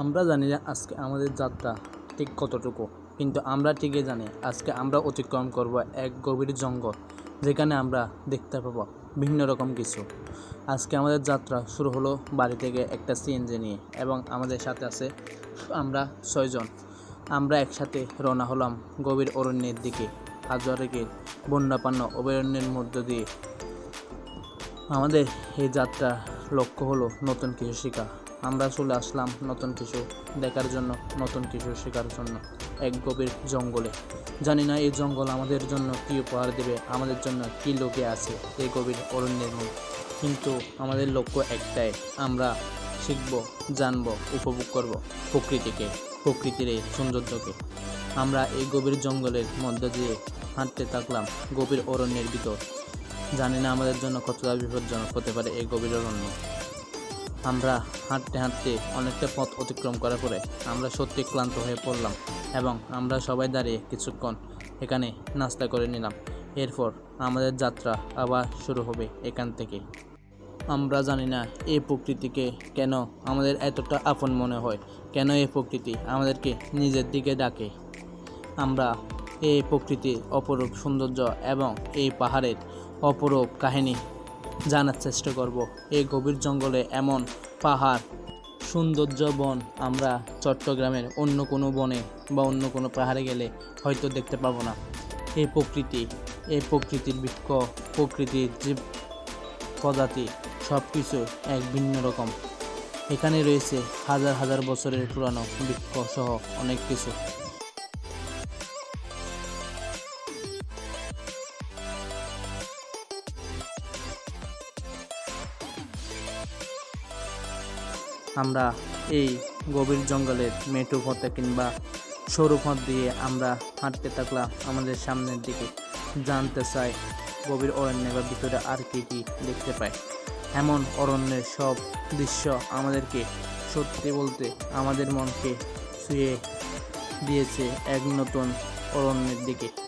আমরা জানি যে আজকে আমাদের যাত্রা ঠিক কতটুকু, কিন্তু আমরা ঠিকই জানি আজকে আমরা অতিক্রম করব এক গভীর জঙ্গল যেখানে আমরা দেখতে পাবো ভিন্ন রকম কিছু। আজকে আমাদের যাত্রা শুরু হলো বাড়ি থেকে একটা সিএনজি নিয়ে এবং আমাদের সাথে আছে আমরা ছয়জন। আমরা একসাথে রওনা হলাম গভীর অরণ্যের দিকে। হাজারেকে বন্যাপান্ন অভয়ারণ্যের মধ্য দিয়ে। আমাদের এই যাত্রা লক্ষ্য হলো নতুন কিছু শেখা। আমরা চলে আসলাম নতুন কিছু দেখার জন্য, নতুন কিছু শেখার জন্য এক গভীর জঙ্গলে। জানি না এই জঙ্গল আমাদের জন্য কী উপহার দেবে, আমাদের জন্য কী লোকে আছে এই গভীর অরণ্যের মধ্যে। কিন্তু আমাদের লক্ষ্য একটাই, আমরা শিখব, জানব, উপভোগ করব প্রকৃতিকে, প্রকৃতির এই সৌন্দর্যকে। আমরা এই গভীর জঙ্গলের মধ্য দিয়ে হাঁটতে থাকলাম গভীর অরণ্যের ভিতর। জানি না আমাদের জন্য কতটা বিপজ্জনক হতে পারে এই গভীর অরণ্য। আমরা হাঁটতে হাঁটতে অনেকটা পথ অতিক্রম করার পরে আমরা সত্যি ক্লান্ত হয়ে পড়লাম এবং আমরা সবাই দাঁড়িয়ে কিছুক্ষণ এখানে নাস্তা করে নিলাম। এরপর আমাদের যাত্রা আবার শুরু হবে এখান থেকে। আমরা জানি না এই প্রকৃতিকে কেন আমাদের এতটা আপন মনে হয়। কেন এই প্রকৃতি আমাদেরকে নিজের দিকে ডাকে? আমরা এই প্রকৃতির অপরূপ সৌন্দর্য এবং এই পাহাড়ের অপরূপ কাহিনী জানার চেষ্টা করব। এই গভীর জঙ্গলে এমন পাহাড়, সৌন্দর্য বন আমরা চট্টগ্রামের অন্য কোনো বনে বা অন্য কোনো পাহাড়ে গেলে হয়তো দেখতে পাবো না। এই প্রকৃতি এই প্রকৃতির বৃক্ষ, প্রকৃতির জীব, প্রজাতি সব কিছু এক ভিন্ন রকম। এখানে রয়েছে হাজার হাজার বছরের পুরানো বৃক্ষ সহ অনেক কিছু। আমরা এই গভীর জঙ্গলের মেটু পথে কিংবা সরু পথ দিয়ে আমরা হাঁটতে থাকলাম আমাদের সামনের দিকে। জানতে চাই গভীর অরণ্যে বা ভিতরে আর কি কি দেখতে পাই। এমন অরণ্যের সব দৃশ্য আমাদেরকে সত্যি বলতে আমাদের মনকে ছুঁয়ে দিয়েছে এক নতুন অরণ্যের দিকে।